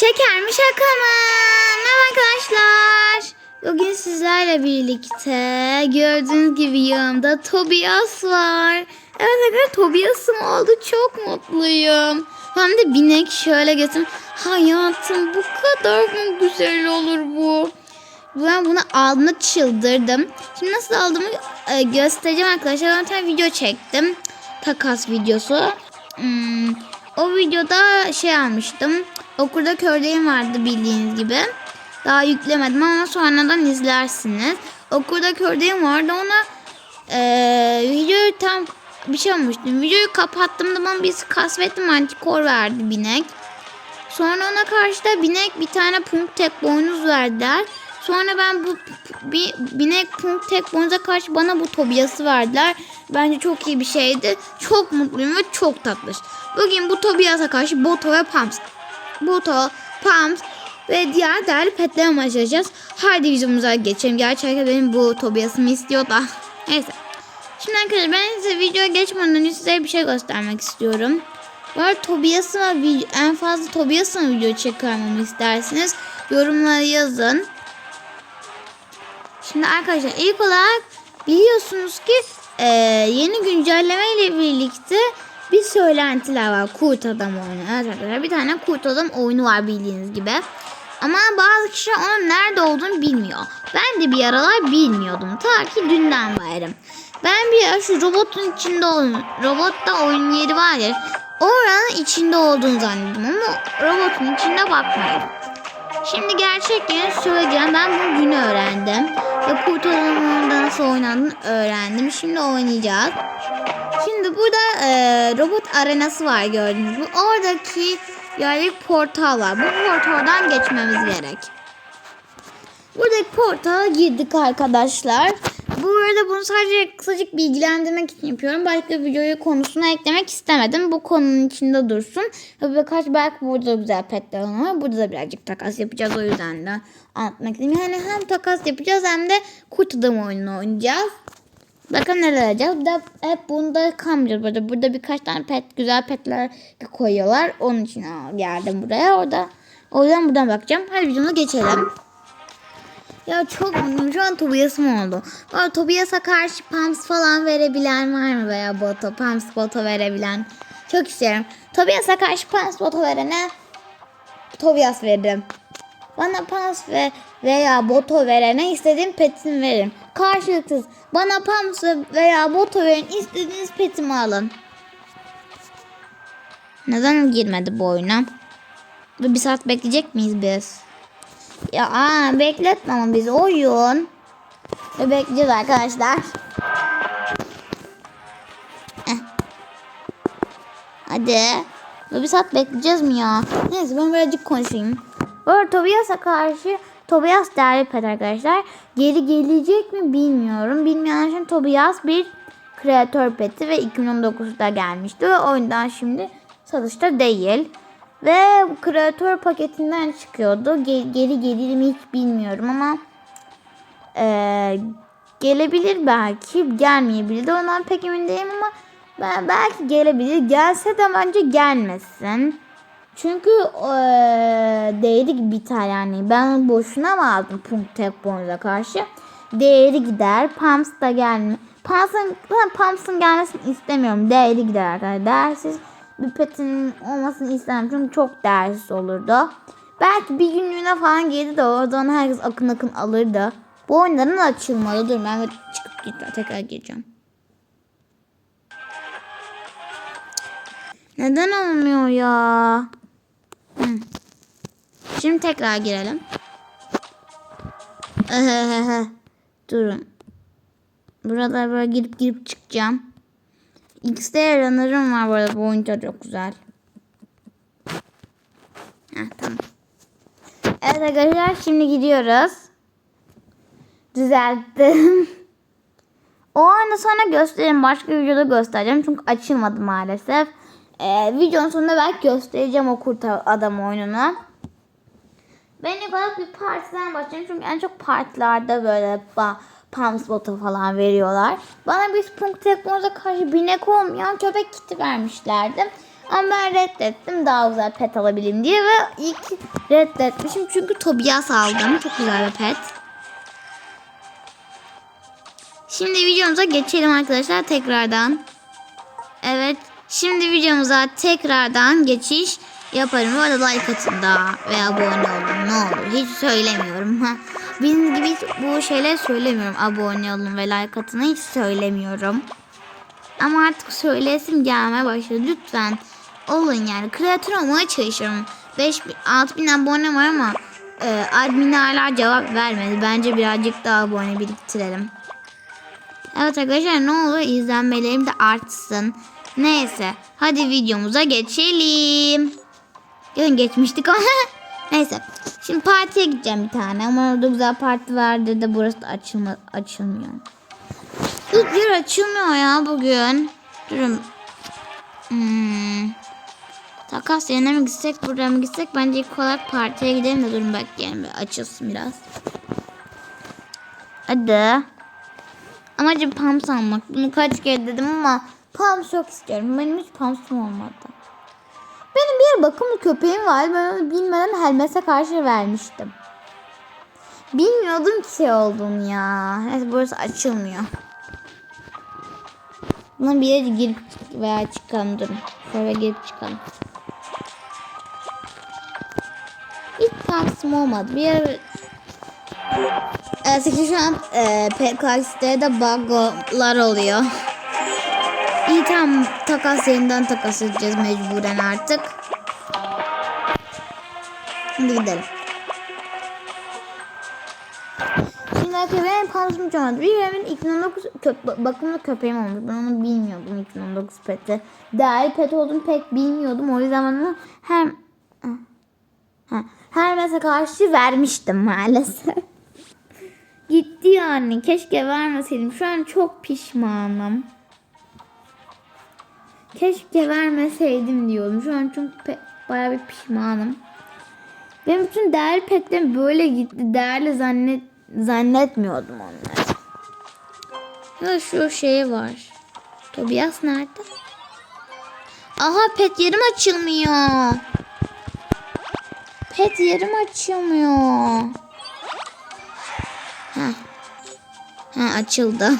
Şeker mi şaka mı? Merhaba arkadaşlar. Bugün sizlerle birlikte gördüğünüz gibi yanımda Tobias var. Evet arkadaşlar Tobias'ım oldu. Çok mutluyum. Hem de binek şöyle götüm. Hayatım bu kadar mı güzel olur bu? Ben bunu aldığımda çıldırdım. Şimdi nasıl aldığımı e, göstereceğim arkadaşlar. Ben bir video çektim. Takas videosu. Hmm, o videoda şey almıştım. Okulda kördeyim vardı bildiğiniz gibi. Daha yüklemedim ama sonradan izlersiniz. Okulda kördeyim vardı ona e, videoyu tam bir şey olmuştu. Videoyu kapattım da bana bir kasvetli antikor verdi binek. Sonra ona karşı da binek bir tane punk tek boynuz verdiler. Sonra ben bu bir binek punk tek boynuza karşı bana bu Tobias'ı verdiler. Bence çok iyi bir şeydi. Çok mutluyum ve çok tatlı. Bugün bu Tobias'a karşı Boto ve Pams. Boto, Pams ve diğer değerli petlerle maçlayacağız. Haydi videomuza geçelim. Gerçekten benim bu Tobias'ımı istiyor da. Neyse. Şimdi arkadaşlar ben size videoya geçmeden önce size bir şey göstermek istiyorum. Var Tobias'ıma en fazla Tobias'ıma video çıkarmamı isterseniz yorumlara yazın. Şimdi arkadaşlar ilk olarak biliyorsunuz ki e, yeni güncelleme ile birlikte bir söylentiler var. Kurt adam oyunu. Evet arkadaşlar bir tane kurt adam oyunu var bildiğiniz gibi. Ama bazı kişiler onun nerede olduğunu bilmiyor. Ben de bir aralar bilmiyordum. Ta ki dünden varım. Ben bir ara şu robotun içinde olduğunu, robotta oyun yeri var ya. Oranın içinde olduğunu zannettim ama robotun içinde bakmayın. Şimdi gerçekten söyleyeceğim. Ben bu günü öğrendim. Ve kurt adamında nasıl oynandığını öğrendim. Şimdi oynayacağız. Şimdi burada e, robot arenası var gördüğünüz gibi. Oradaki yani portal var. Bu portaldan geçmemiz gerek. Buradaki portala girdik arkadaşlar. Bu arada bunu sadece kısacık bilgilendirmek için yapıyorum. Başka videoyu konusuna eklemek istemedim. Bu konunun içinde dursun. Birkaç belki burada da güzel petler var. Burada da birazcık takas yapacağız. O yüzden de anlatmak istedim. Yani hem takas yapacağız hem de kurt adam oyununu oynayacağız. Bakın neler alacağız. Bir de hep bunda kalmayacağız burada. Burada birkaç tane pet, güzel petler koyuyorlar. Onun için geldim buraya. Orada o yüzden buradan bakacağım. Hadi videomuza geçelim. Ya çok. Şu an Tobias'ım oldu. Ama Tobias'a karşı Pams falan verebilen var mı veya Boto? Pams Boto verebilen. Çok isterim. Tobias'a karşı Pams Boto verene Tobias veririm. Bana Pams ve veya Boto verene istediğim petimi veririm. Karşılıksız. Bana Pams veya Boto verin istediğiniz petimi alın. Neden girmedi bu oyuna? Bir saat bekleyecek miyiz biz? Ya aa, bekletme ama bizi oyun. Ve bekleyeceğiz arkadaşlar. Eh. Hadi. Bir saat bekleyeceğiz mi ya? Neyse ben birazcık konuşayım. Arada Tobias'a karşı Tobias değerli pet arkadaşlar. Geri gelecek mi bilmiyorum. Bilmeyenler için Tobias bir kreatör peti ve 2019'da gelmişti. Ve oyundan şimdi satışta değil. Ve kreatör paketinden çıkıyordu. Ge- geri gelir mi hiç bilmiyorum ama e, gelebilir belki. Gelmeyebilir de ondan pek emin değilim ama ben belki gelebilir. Gelse de bence gelmesin. Çünkü e, değeri biter yani. Ben boşuna mı aldım Punk Tek Boynuza karşı? Değeri gider. Pumps da gelme. Pumps'ın Pumps'ın gelmesini istemiyorum. Değeri gider arkadaşlar. Değersiz bir petin olmasını istemem çünkü çok değersiz olurdu. Belki bir günlüğüne falan geldi de oradan herkes akın akın alırdı. Bu oyunların açılmalı. Dur ben çıkıp gitme tekrar gireceğim. Neden olmuyor ya? Hı. Şimdi tekrar girelim. Durun. Burada böyle girip girip çıkacağım. X'de runner'ım var bu. Bu oyuncu çok güzel. Heh, tamam. Evet arkadaşlar şimdi gidiyoruz. Düzelttim. o anda sonra göstereyim. Başka videoda göstereceğim. Çünkü açılmadı maalesef. Ee, videonun sonunda belki göstereceğim o kurt adam oyununu. Ben ilk olarak bir partiden başlayayım. Çünkü en çok partilerde böyle Palms botu falan veriyorlar. Bana bir Spunk Tekno'da karşı binek olmayan köpek kiti vermişlerdi. Ama ben reddettim daha güzel pet alabileyim diye ve ilk reddetmişim çünkü Tobias aldım. Çok güzel bir pet. Şimdi videomuza geçelim arkadaşlar tekrardan. Evet. Şimdi videomuza tekrardan geçiş yaparım. Bu arada like atın da ve abone olun ne olur. Hiç söylemiyorum. Benim gibi bu şeyler söylemiyorum. Abone olun ve like atın hiç söylemiyorum. Ama artık söylesim gelmeye başladı. Lütfen olun yani. Kreatör olmaya çalışıyorum. 5 6000 abone var ama e, admin hala cevap vermedi. Bence birazcık daha abone biriktirelim. Evet arkadaşlar ne olur izlenmelerim de artsın. Neyse hadi videomuza geçelim. Yarın geçmiştik ama. Neyse. Şimdi partiye gideceğim bir tane. Ama orada güzel parti vardı da burası da açılma, açılmıyor. İlk yer açılmıyor ya bugün. Durun. Hmm. Takas yerine mi gitsek buraya mı gitsek bence ilk olarak partiye gidelim de durun yani bir açılsın biraz. Hadi. Amacım pams almak. Bunu kaç kere dedim ama pams çok istiyorum. Benim hiç pamsum olmadı. Benim bir bakımlı köpeğim var. Ben onu bilmeden Hermes'e karşı vermiştim. Bilmiyordum ki şey olduğunu ya. Neyse burası açılmıyor. Buna bir yere girip veya çıkalım durun. Şöyle girip çıkalım. Hiç pamsum olmadı. Bir yere Evet, şu an e, PKX'de de bug'lar oluyor. İyi tamam takas yerinden takas edeceğiz mecburen artık. Hadi gidelim. Şimdi arkadaşlar benim pantolonum çoğaldı. Bir evin 2019 köp bakımlı köpeğim olmuş. Ben onu bilmiyordum 2019 peti. Değerli pet olduğunu pek bilmiyordum. O yüzden onu ha, her mesela karşı vermiştim maalesef. Gitti yani. Keşke vermeseydim. Şu an çok pişmanım. Keşke vermeseydim diyorum. Şu an pe- bayağı bir pişmanım. Benim bütün değerli petlerim böyle gitti. Değerli zannet zannetmiyordum onları. Ya şu şey var. Tobias nerede? Aha pet yerim açılmıyor. Pet yerim açılmıyor. Ha. Ha açıldı.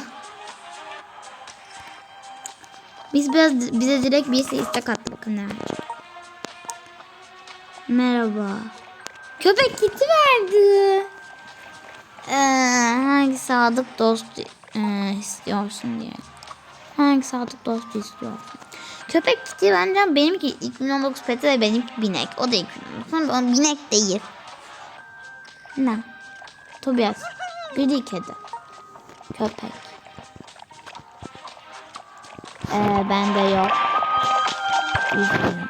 Biz biraz bize direkt bir istek attı bakın var. Merhaba. Köpek kiti verdi. Ee, hangi sadık dost e, istiyorsun diye. Hangi sadık dost istiyorsun? Köpek kiti bence benimki 2019 peti ve benimki binek. O da 2019. Ama binek değil. Ne? Tobias. Gri kedi. Köpek. Ee, bende yok. Üzgünüm.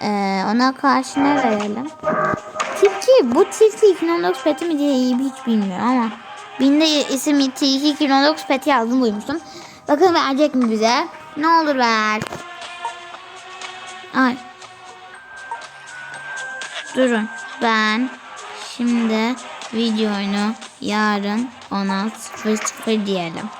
Ee, ona karşı ne verelim? Tilki. Bu tilki 2019 peti mi diye iyi hiç bilmiyorum ama. Binde isim tilki 2019 peti yazdım duymuştum. Bakın verecek mi bize? Ne olur ver. Ay. Durun. Ben şimdi videonu yarın 16.00 diyelim.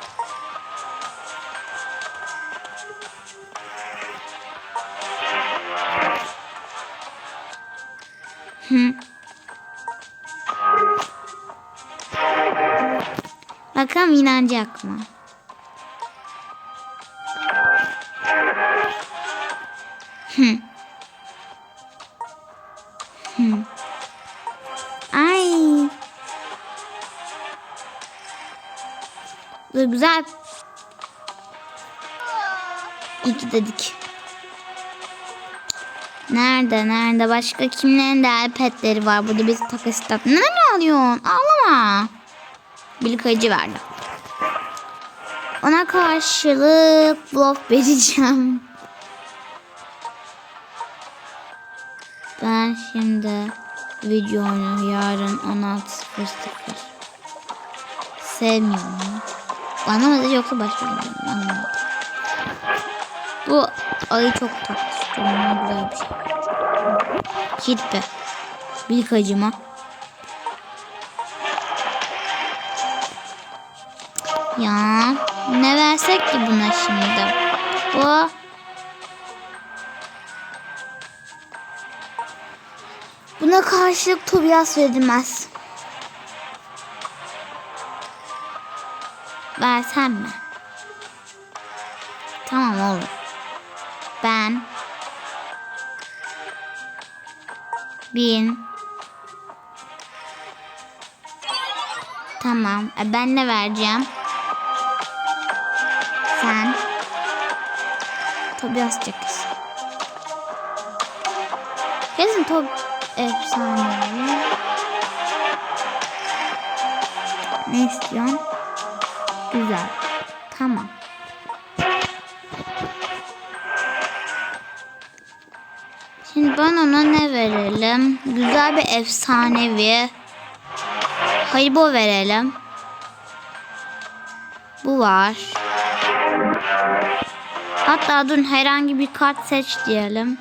Bakalım inanacak mı? Hı. Hı. Ay. Dur güzel. İki dedik. Nerede nerede başka kimlerin değerli petleri var burada biz takas tat. Ne alıyorsun? Ağlama. Bir acı verdi. Ona karşılık blok vereceğim. Ben şimdi videonu yarın 16.00 sevmiyorum. Bana mı yoksa başka bir şey. Bu ayı çok tatlı. İşte güzel bir şey. Git be. Bir kacıma. Ya ne versek ki buna şimdi? Bu Buna karşılık Tobias verilmez. Versem mi? Tamam olur. Bin Tamam. E, ben ne vereceğim? Sen Tobias çekilsin. Kesin top efsane. Ne istiyorsun? Güzel. Tamam. Şimdi ben ona ne verelim? Güzel bir efsanevi. Haribo verelim. Bu var. Hatta dur herhangi bir kart seç diyelim.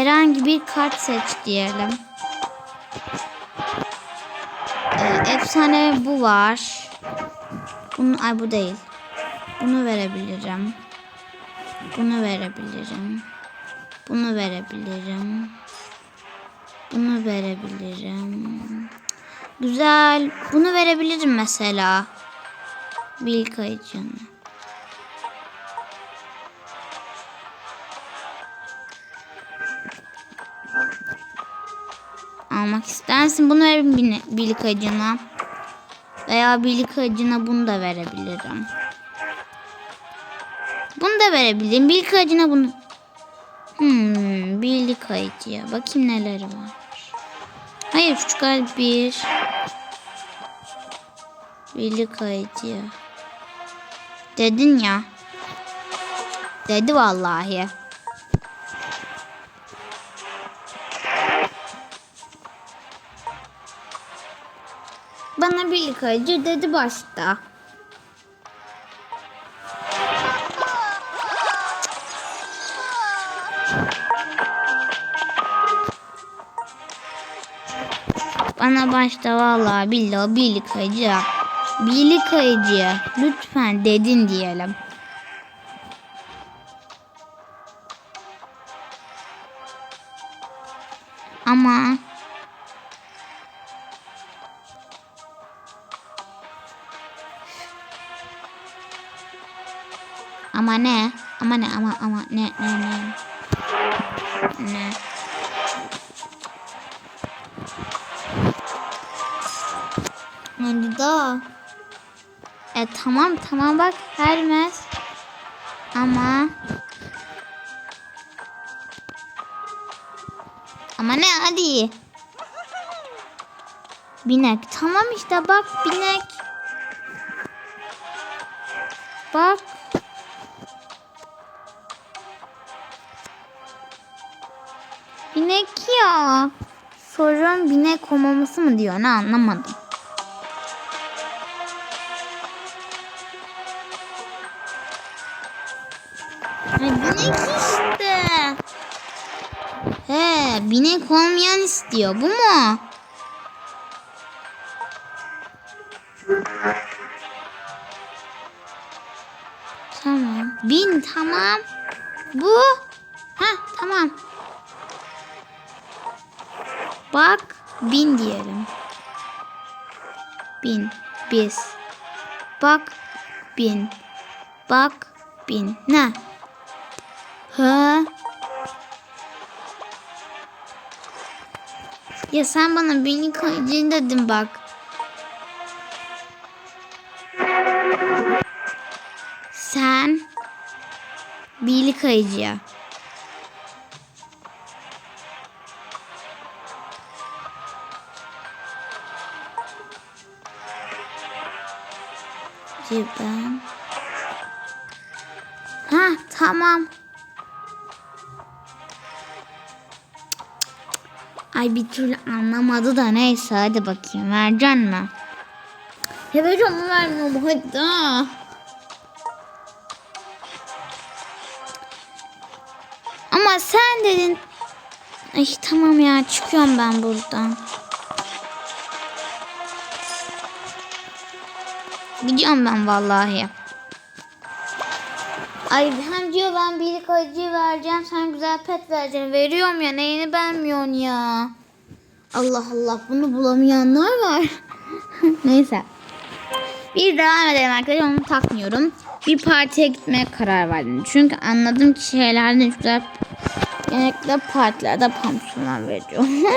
Herhangi bir kart seç diyelim. Ee, efsane bu var. Bunu, ay bu değil. Bunu verebilirim. Bunu verebilirim. Bunu verebilirim. Bunu verebilirim. Güzel. Bunu verebilirim mesela. Bil Almak istersin. Bunu verin bil- bil kayıcına. Veya bil kayıcına bunu da verebilirim. Bunu da verebilirim. Bil kayıcına bunu. Hmm, birlik kayıcıya. Bakayım neleri var. Hayır şu kalp bir. Birlik kayıcıya. Dedin ya. Dedi vallahi. Bana birlik kayıcı dedi başta. Bana başta vallahi billahi birlik kayıcı. Birlik kayıcı. Lütfen dedin diyelim. Ama ne? Ama ne? Ama ama ne ne ne? Ne? Hadi da. E tamam tamam bak Hermes. Ama Ama ne hadi. Binek. Tamam işte bak binek. Bak. Sorun binek olmaması mı diyor ne anlamadım. Ay, binek işte. He, binek olmayan istiyor. Bu mu? Tamam. Bin tamam. Bu. Ha tamam. Bak bin diyelim. Bin. Biz. Bak bin. Bak bin. Ne? Ha? Ya sen bana beni kayıcı dedin bak. Sen Billy kayıcıya. Ben. Ha tamam. Ay bir türlü anlamadı da neyse hadi bakayım vereceksin mi? Ya vereceğim mi vermiyorum hadi. Ama sen dedin. Ay tamam ya çıkıyorum ben buradan. Gidiyorum ben vallahi. Ay hem diyor ben birlik acı vereceğim sen güzel pet vereceksin. Veriyorum ya neyini beğenmiyorsun ya. Allah Allah bunu bulamayanlar var. Neyse. Bir devam edelim arkadaşlar onu takmıyorum. Bir partiye gitmeye karar verdim. Çünkü anladım ki şeylerden güzel genellikle partilerde pamsular veriyor.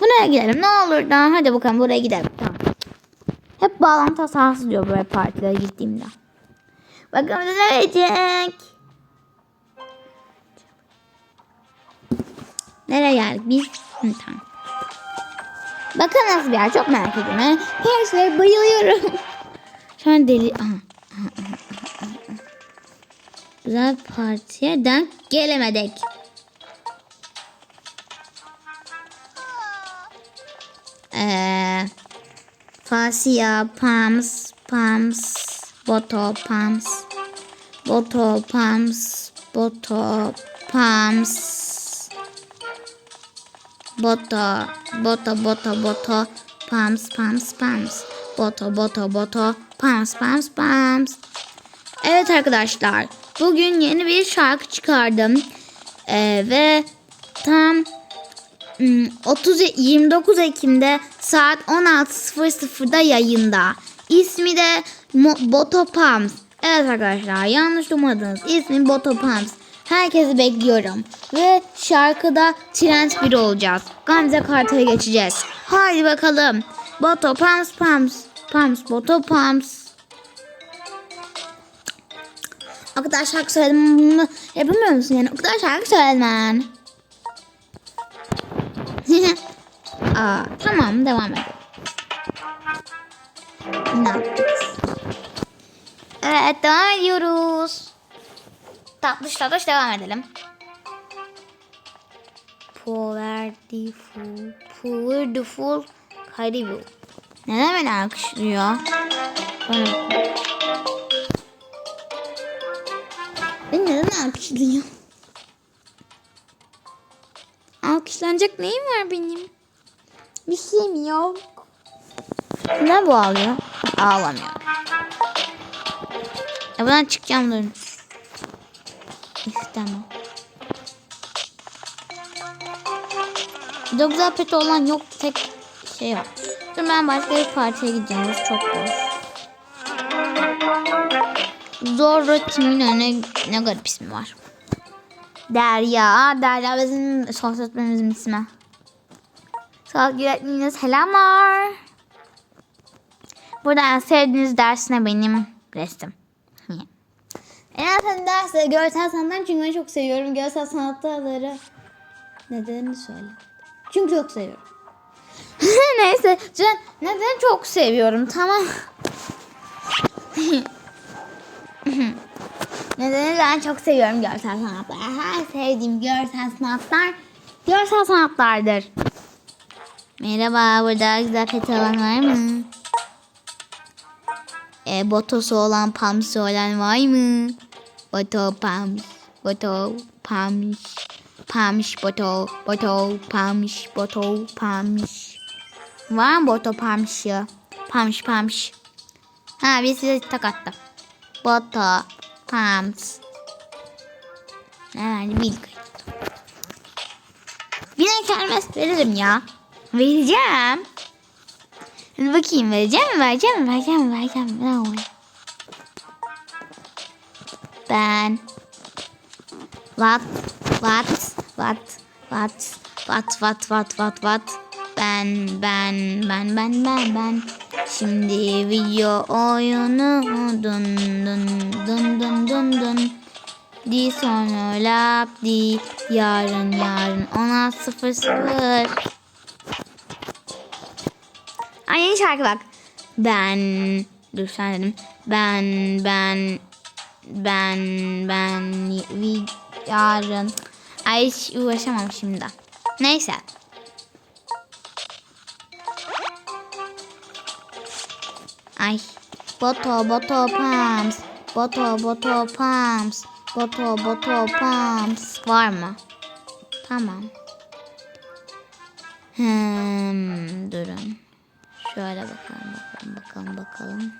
Buraya gidelim ne olur da hadi bakalım buraya gidelim. Tamam. Bağlantı hatası diyor böyle partilere gittiğimde. Bakalım ne verecek. Nereye geldik biz? Hı, tamam. Bakın nasıl bir yer çok merak ediyorum. Ben her şeye bayılıyorum. Şu an deli... Aha. Güzel partiye denk gelemedik. Eee... Fascia, palms, palms, bottle, palms, bottle, palms, bottle, palms, bottle, bottle, bottle, bottle, palms, palms, palms, bottle, bottle, bottle, palms, palms, palms. Evet arkadaşlar, bugün yeni bir şarkı çıkardım ee, ve tam 30 29 Ekim'de saat 16.00'da yayında. İsmi de Mo- Botopams. Evet arkadaşlar yanlış duymadınız. İsmi Botopams. Herkesi bekliyorum. Ve şarkıda trend biri olacağız. Gamze Kartal'a geçeceğiz. Haydi bakalım. Botopams Pams. Pams Botopams. O kadar şarkı söyledim yapamıyor musun yani? O kadar şarkı söyledim ben. Aa, tamam devam edelim. Ne yapacağız? Evet devam ediyoruz. Tatlış tatlış devam edelim. Powerful, powerful, Karibu. Neden beni alkışlıyor? Beni neden alkışlıyor? Alkışlanacak neyim var benim? Bir şeyim yok. Ne bu ağlıyor? Ağlamıyor. Ya buradan çıkacağım durun. İstemem. Çok güzel pet olan yok. Tek şey var. Dur ben başka bir partiye gideceğim. Burası çok boş. Zorro kimin önüne ne garip ismi var. Derya. Derya bizim sosyal öğretmenimizin ismi. Sağlık öğretmenine selamlar. Burada en sevdiğiniz ders ne benim? Resim. En sevdiğim ders de görsel sanatlar çünkü ben çok seviyorum. Görsel sanatları nedenini söyle. Çünkü çok seviyorum. Neyse. Can, neden çok seviyorum tamam. Nedeni ben çok seviyorum görsel sanatlar. Her sevdiğim görsel sanatlar görsel sanatlardır. Merhaba, burada güzel pet olan var mı? E, botosu olan, pamsı olan var mı? Boto, pams, boto, pams, pams, boto, boto, pams, boto, pams. Var mı boto, pamsı? Pams, pams. Ha, bir size tak attım. Boto, pams. Ne verdi? Bil Yine kermes veririm ya. Vereceğim. Hadi bakayım vereceğim mi? Vereceğim mi? Vereceğim mi? Vereceğim mi? Ne oluyor? Ben. What? What? What? What? What? What? What? What? What? Ben, ben, ben, ben, ben, ben. Şimdi video oyunu dun dun dun dun dun dun. Di sonra lap di yarın yarın ona sıfır sıfır. Ay yeni şarkı bak. Ben dur sen dedim. Ben ben ben ben yarın. Ay hiç uğraşamam şimdi. Neyse. Bottle, bottle pumps. Bottle, bottle pumps. Bottle, bottle pumps. Var mı? Tamam. Hmm, durun. Şöyle bakalım, bakalım, bakalım, bakalım.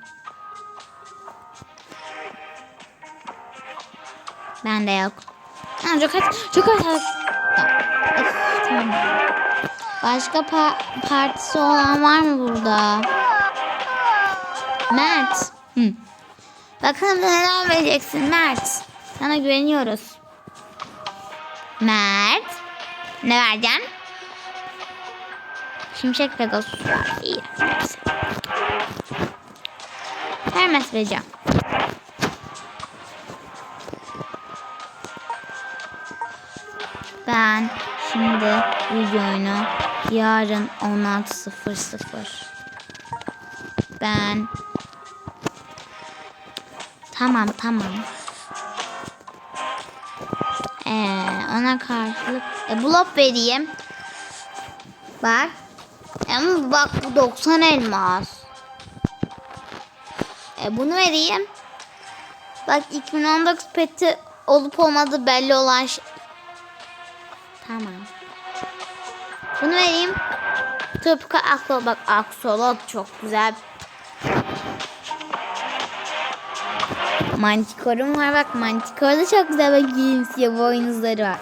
Ben de yok. Ha, çok az, çok az. Tamam. Başka pa partisi olan var mı burada? Mert. Hı. Bakalım neler vereceksin Mert. Sana güveniyoruz. Mert. Ne vereceksin? Şimşek Pegasus var. İyi. Hermes vereceğim. Ben şimdi videoyu yarın 16.00 ben tamam tamam ee, ona karşılık e, blok vereyim bak ama bak bu 90 elmas e, bunu vereyim bak 2019 peti olup olmadığı belli olan şey Tamam. Bunu vereyim. Tıpkı aksolot. Bak aksolot çok güzel. Mantikorum var bak. Mantikor da çok güzel. Bak giyimsiye boynuzları var.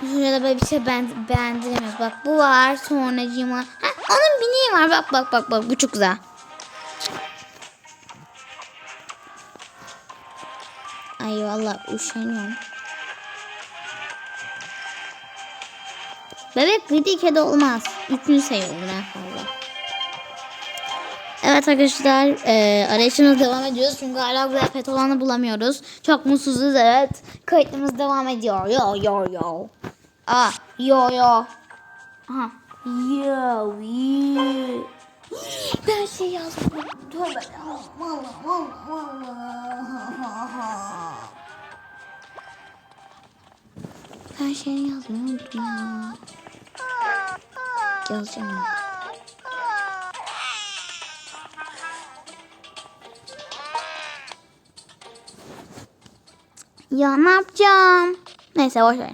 Şurada böyle bir şey ben beğendiremiyoruz. Bak bu var. Sonra cima. Ha, onun bineği var. Bak bak bak bak. Bu çok güzel. Ay vallahi üşeniyorum. Bebek gri kedi olmaz. Üçüncü sayı olur en. Evet arkadaşlar e, arayışımız devam ediyoruz. Çünkü hala güzel pet olanı bulamıyoruz. Çok mutsuzuz evet. Kayıtımız devam ediyor. Yo yo yo. Aa yo yo. Aha. Yo yo. Ben şey yazdım. Tövbe. Allah Allah Allah. Ben şey yazmayı unuttum ya. Yazacağım ya. Ne yapacağım? Neyse boş ver.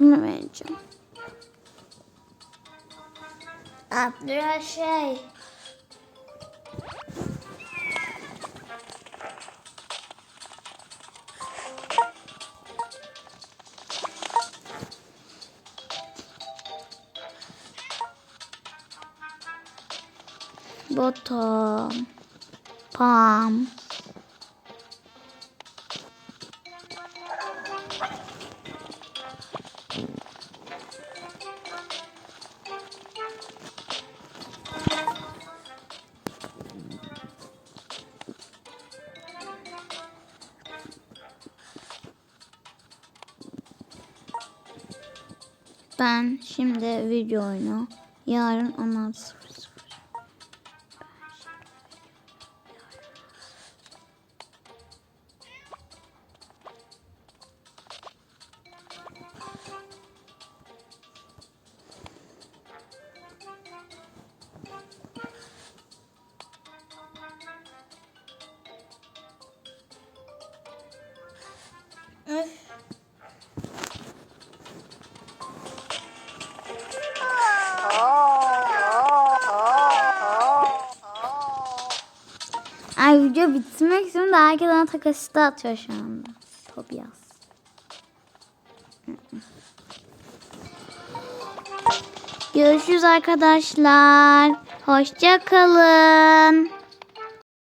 Bunu vereceğim. Abdülha şey. Bottom. Palm. Ben şimdi video oyunu yarın 16.00 Ay video bitmek istiyorum da herkes bana takasita atıyor şu anda. Tobias. Görüşürüz arkadaşlar. Hoşça kalın.